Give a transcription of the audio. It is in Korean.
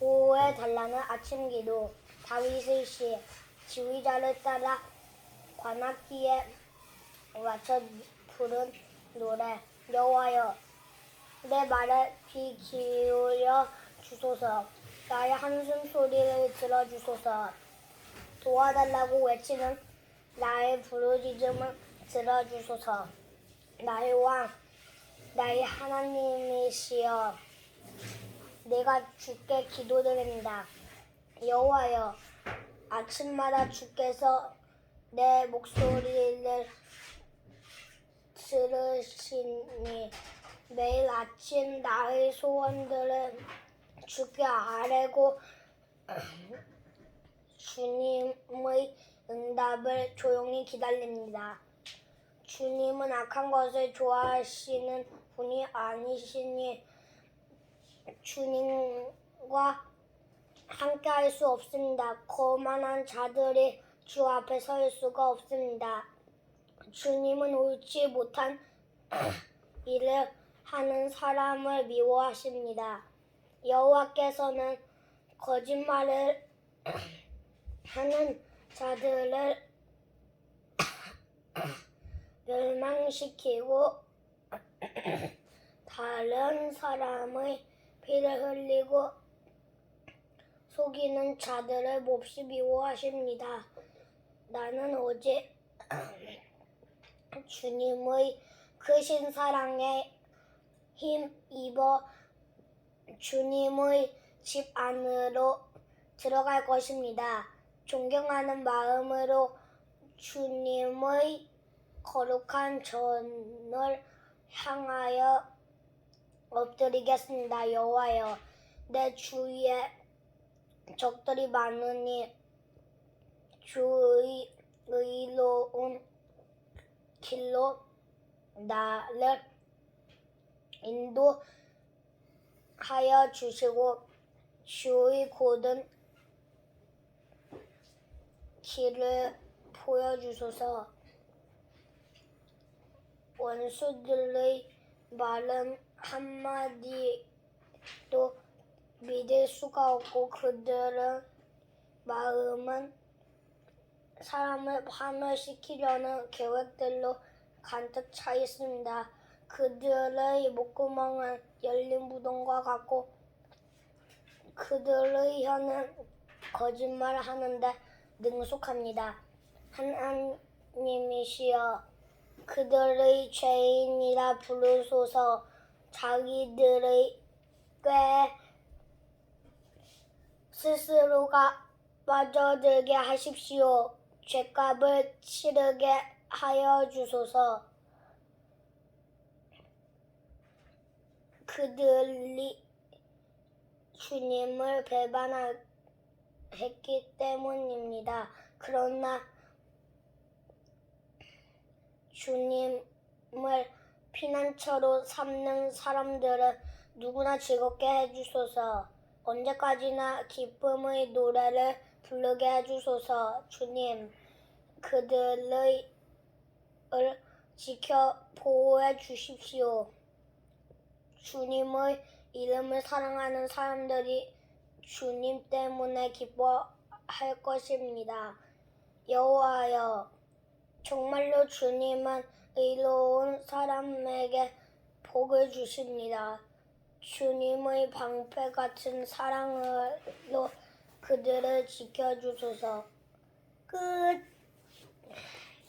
보호해 달라는 아침 기도. 다윗의 시 지휘자를 따라 관악기에 맞춰 부른 노래 여호와여 내 말에 귀 기울여 주소서. 나의 한숨 소리를 들어주소서. 도와달라고 외치는 나의 부르짖음을 들어주소서. 나의 왕 나의 하나님이시여 내가 주께 기도드립니다. 여호와여, 아침마다 주께서 내 목소리를 들으시니 매일 아침 나의 소원들을 주께 아뢰고 주님의 응답을 조용히 기다립니다. 주님은 악한 것을 좋아하시는 분이 아니시니 주님과 함께 할 수 없습니다. 거만한 자들이 주 앞에 설 수가 없습니다. 주님은 옳지 못한 일을 하는 사람을 미워하십니다. 여호와께서는 거짓말을 하는 자들을 멸망시키고 다른 사람의 피를 흘리고 속이는 자들을 몹시 미워하십니다. 나는 어제 주님의 크신 사랑에 힘 입어 주님의 집 안으로 들어갈 것입니다. 존경하는 마음으로 주님의 거룩한 전을 향하여 엎드리겠습니다. 여호와여, 내 주위에 적들이 많으니 주의 의로운 길로 나를 인도하여 주시고 주의 고든 길을 보여주소서 원수들의 말은 한마디도 믿을 수가 없고 그들은 마음은 사람을 파멸시키려는 계획들로 가득 차 있습니다. 그들의 목구멍은 열린 무덤과 같고 그들의 혀는 거짓말을 하는데 능숙합니다. 하나님이시여 그들의 죄인이라 부르소서 자기들의 꾀 스스로가 빠져들게 하십시오. 죄값을 치르게 하여 주소서. 그들이 주님을 배반했기 때문입니다. 그러나 주님을 피난처로 삼는 사람들은 누구나 즐겁게 해주소서. 언제까지나 기쁨의 노래를 부르게 해주소서. 주님, 그들의 을 지켜 보호해 주십시오. 주님의 이름을 사랑하는 사람들이 주님 때문에 기뻐할 것입니다. 여호와여, 정말로 주님은 의로운 사람에게 복을 주십니다. 주님의 방패 같은 사랑으로 그들을 지켜주소서. 끝.